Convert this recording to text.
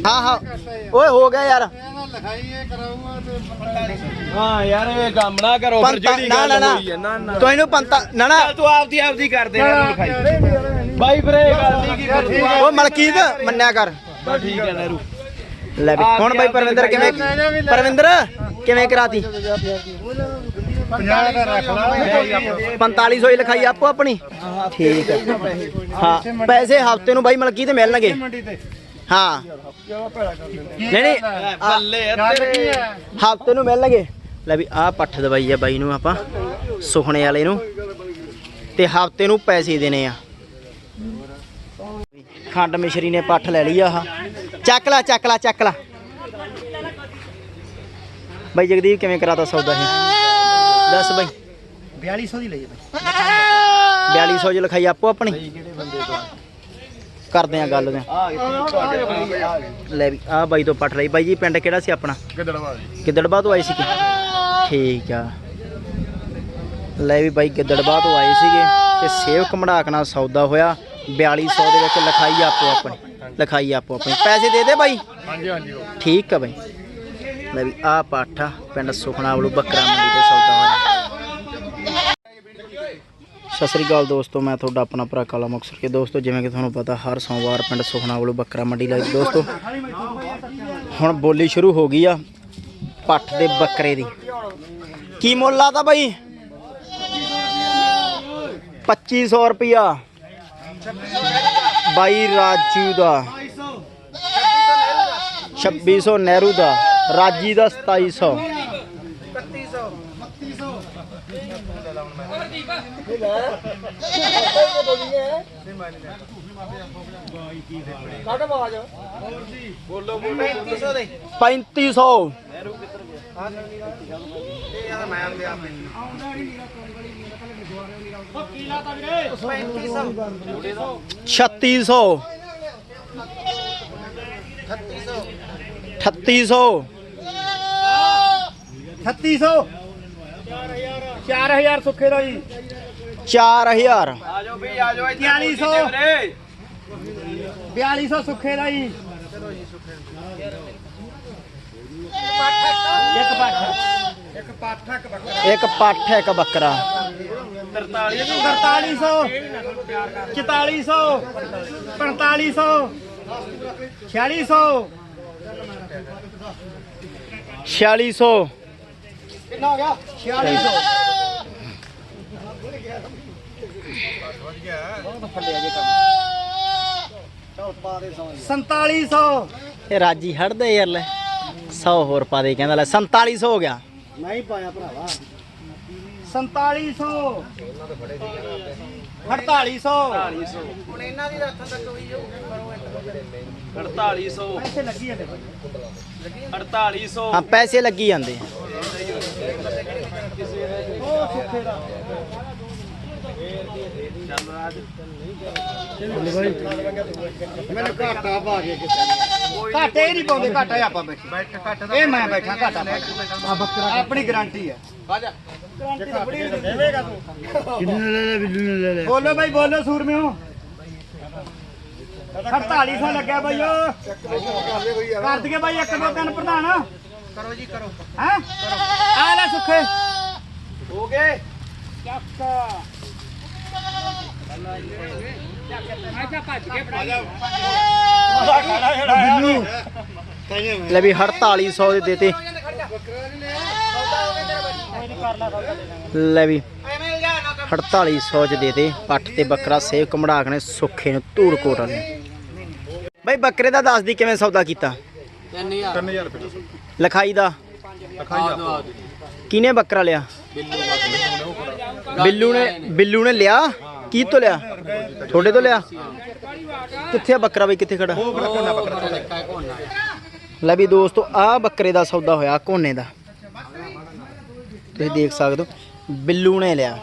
ਹਾਂ ਹਾਂ। ਓਏ ਹੋ ਗਿਆ ਯਾਰ। ਹਾਂ ਯਾਰ ਇਹ ਕੰਮ ਨਾ ਕਰੋ ਫਿਰ ਪੰਤਾ ਜਿਹੜੀ ਨਾ ਨਾ ਗੱਲ ਨਾ ਹੋਈ ਹੈ ਨਾ ਨਾ। ਤੂੰ ਇਹਨੂੰ ਪੰਤਾ ਨਾ ਨਾ। ਚੱਲ ਤੂੰ ਆਪਦੀ ਆਪਦੀ ਕਰ ਦੇ ਯਾਰ ਲਿਖਾਈ ਬਾਈ ਫਿਰ ਇਹ ਗੱਲ ਨਹੀਂ ਕੀ ਫਿਰ ਤੂੰ ਆਪ- ਓ ਮਲਕੀਤ ਮੰਨਿਆ ਕਰ। ਬਸ ਠੀਕ ਹੈ ਨਹਿਰੂ ਲੈ ਵੀ ਹੁਣ ਬਾਈ ਪਰਵਿੰਦਰ ਕਿਵੇਂ ਪਰਵਿੰਦਰ ਕਿਵੇਂ ਕਰਾਤੀ? 4500 ਹੀ ਲਿਖਾਈ ਆਪੋ ਆਪਣੀ। ਠੀਕ ਹੈ। ਹਾਂ ਪੈਸੇ ਹਫ਼ਤੇ ਨੂੰ ਬਾਈ ਮਲਕੀ ਤੇ ਮਿਲਣਗੇ। ਹਾਂ। ਨਹੀਂ ਨਹੀਂ। ਬੱਲੇ ਤੇਰੇ। ਹਫ਼ਤੇ ਨੂੰ ਮਿਲਣਗੇ। ਲੈ ਵੀ ਆਹ ਪੱਠ ਦਵਾਈ ਆ ਬਾਈ ਨੂੰ ਆਪਾਂ ਸੁਖਣੇ ਵਾਲੇ ਨੂੰ। ਤੇ ਹਫ਼ਤੇ ਨੂੰ ਪੈਸੇ ਦੇਣੇ ਆ। ਖੰਡ ਮਿਸ਼ਰੀ ਨੇ ਪੱਠ ਲੈ ਲਈ ਆ ਆਹ। ਚੱਕ ਲੈ ਚੱਕ ਲੈ ਚੱਕ ਲੈ। ਬਾਈ ਜਗਦੀਪ ਕਿਵੇਂ ਕਰਾਤਾ ਸੌਦਾ ਇਹ? ਦੱਸ ਬਾਈ। 4200 ਦੀ ਲਈ ਹੈ 4200 ਚ ਲਿਖਾਈ ਆਪੋ ਆਪਣੀ। ਕਰਦੇ ਆ ਗੱਲ ਦੇ। ਲੈ ਵੀ ਆ ਬਾਈ ਤੋਂ ਪੱਟ ਲਈ। ਬਾਈ ਜੀ ਪਿੰਡ ਕਿਹੜਾ ਸੀ ਆਪਣਾ? ਗਿੱਦੜਵਾ ਜੀ। ਗਿੱਦੜਬਾਹ ਤੋਂ ਆਏ ਸੀ ਠੀਕ ਆ। ਲੈ ਵੀ ਬਾਈ ਗਿੱਦੜਬਾਹ ਤੋਂ ਆਏ ਸੀਗੇ ਤੇ ਸੇਵ ਕਮੜਾਕ ਨਾਲ ਸੌਦਾ ਹੋਇਆ। 4200 ਦੇ ਵਿੱਚ ਲਿਖਾਈ ਆਪੋ ਆਪਣੀ। ਲਿਖਾਈ ਆਪੋ ਆਪਣੀ। ਪੈਸੇ ਦੇ ਦੇ ਬਾਈ? ਹਾਂਜੀ ਹਾਂਜੀ। ਠੀਕ ਆ ਬਾਈ। ਲੈ ਵੀ ਆ ਪਾਠਾ ਪਿੰਡ ਸੁਖਣਾ ਵੱਲੋਂ ਬੱਕਰਾ ਮੰਡੀ ਤੇ ਸੌਦਾ ਹੋਇਆ। ਸਤਿ ਸ੍ਰੀ ਅਕਾਲ ਦੋਸਤੋ, ਮੈਂ ਤੁਹਾਡਾ ਆਪਣਾ ਭਰਾ ਕਾਲਾ ਮੁਕਸਰ ਕੇ। ਦੋਸਤੋ, ਜਿਵੇਂ ਕਿ ਤੁਹਾਨੂੰ ਪਤਾ, ਹਰ ਸੋਮਵਾਰ ਪਿੰਡ ਸੁਖਣਾ ਵੱਲੋਂ ਬੱਕਰਾ ਮੰਡੀ ਲਈ ਦੋਸਤੋ, ਹੁਣ ਬੋਲੀ ਸ਼ੁਰੂ ਹੋ ਗਈ ਆ ਪੱਠ ਦੇ ਬੱਕਰੇ ਦੀ। ਕੀ ਮੁੱਲ ਆਦਾ ਬਾਈ? 2500 ਰੁਪਿਆ ਬਾਈ ਰਾਜੂ ਦਾ। 2600 ਨਹਿਰੂ ਦਾ। ਰਾਜੀ ਦਾ 2700 3500 3600 3800 3600 4000 ਸੁੱਖੇ ਦਾ ਜੀ। 4000 ਆਜੋ ਵੀ ਆਜੋ ਇੱਥੇ 4200 ਵੀਰੇ 4200 ਸੁੱਖੇ ਦਾ ਜੀ। ਇੱਕ ਪੱਠ। ਇੱਕ ਪੱਠ ਇੱਕ ਬੱਕਰਾ। ਇੱਕ ਪੱਠ ਇੱਕ ਬੱਕਰਾ। 4300 4400 4500 4600 4600 ਕਿੰਨਾ ਹੋ ਗਿਆ? 4600 4700 ਇਹ ਰਾਜੀ ਹਟਦੇ ਯਾਰ ਲੈ 100 ਹੋਰ ਪਾ ਦੇ ਕਹਿੰਦਾ ਲੈ 4700 ਹੋ ਗਿਆ। ਨਹੀਂ ਪਾਇਆ ਭਰਾਵਾ। 4700 4800 ਹੁਣ ਇਹਨਾਂ ਦੀ ਰੱਥਾਂ ਤੱਕ ਹੋਈ ਜਾਊ 4800 ਇੱਥੇ ਲੱਗੀ ਹੈ 4800 ਹਾਂ ਪੈਸੇ ਲੱਗੀ ਜਾਂਦੇ। ਉਹ ਸੁੱਖੇ ਦਾ। ਮੈਨੂੰ ਘਾਟਾ ਪਾ ਕੇ ਘਾਟੇ ਹੀ ਨਹੀਂ ਪਾਉਂਦੇ ਘਾਟਾ ਹੀ ਆਪਾਂ ਬੈਠੇ। ਇਹ ਮੈਂ ਬੈਠਾ ਘਾਟਾ ਪਾ ਕੇ। ਆਪਣੀ ਗਾਰੰਟੀ ਹੈ। ਗਾਰੰਟੀ ਤਾਂ ਬੜੀ ਦੇਵੇਗਾ ਤੂੰ ਕਿੰਨੇ ਲੈ ਲੈ ਬਿੱਲੂ ਨੇ ਲੈ ਲੈ। ਬੋਲੋ ਬਾਈ ਬੋਲੋ ਸੂਰਮਿਓ 4800 ਲੱਗਿਆ ਬਾਈ ਓ ਕਰ ਦਈਏ ਬਾਈ ਇੱਕ ਦੋ ਤਿੰਨ ਪ੍ਰਧਾਨ। ਕਰੋ ਜੀ ਕਰੋ। ਹੈ? ਆ ਲੈ ਸੁੱਖੇ। ਹੋ ਗਏ। ਚੱਕ। ਲੈ ਵੀ 4800 ਦੇ ਦੇਤੇ। ਲੈ ਵੀ 4800 ਚ ਦੇਤੇ ਪੱਠ ਤੇ ਬੱਕਰਾ ਸੇਵ ਕਮੜਾਕ ਨੇ ਸੁੱਖੇ ਨੂੰ ਧੂੜ ਕੋਟ ਵਾਲੇ ਬਈ ਬੱਕਰੇ ਦਾ ਦੱਸ ਦੀ ਕਿਵੇਂ ਸੌਦਾ ਕੀਤਾ? 3000 ਰੁਪਏ ਲਿਖਾਈ ਦਾ। ਕਿਨੇ ਬੱਕਰਾ ਲਿਆ? ਬਿੱਲੂ ਨੇ ਬਿੱਲੂ ਨੇ ਲਿਆ? ਕੀ ਤੋਂ ਲਿਆ? ਤੁਹਾਡੇ ਤੋਂ ਲਿਆ? ਕਿੱਥੇ ਆ ਬੱਕਰਾ ਬਈ? ਕਿੱਥੇ ਖੜਾ? ਲੈ ਵੀ ਦੋਸਤੋ, ਆ ਬੱਕਰੇ ਦਾ ਸੌਦਾ ਹੋਇਆ, ਕੋਨੇ ਦਾ। ਤੁਸੀਂ ਦੇਖ ਸਕਦੇ ਹੋ, ਬਿੱਲੂ ਨੇ ਲਿਆ।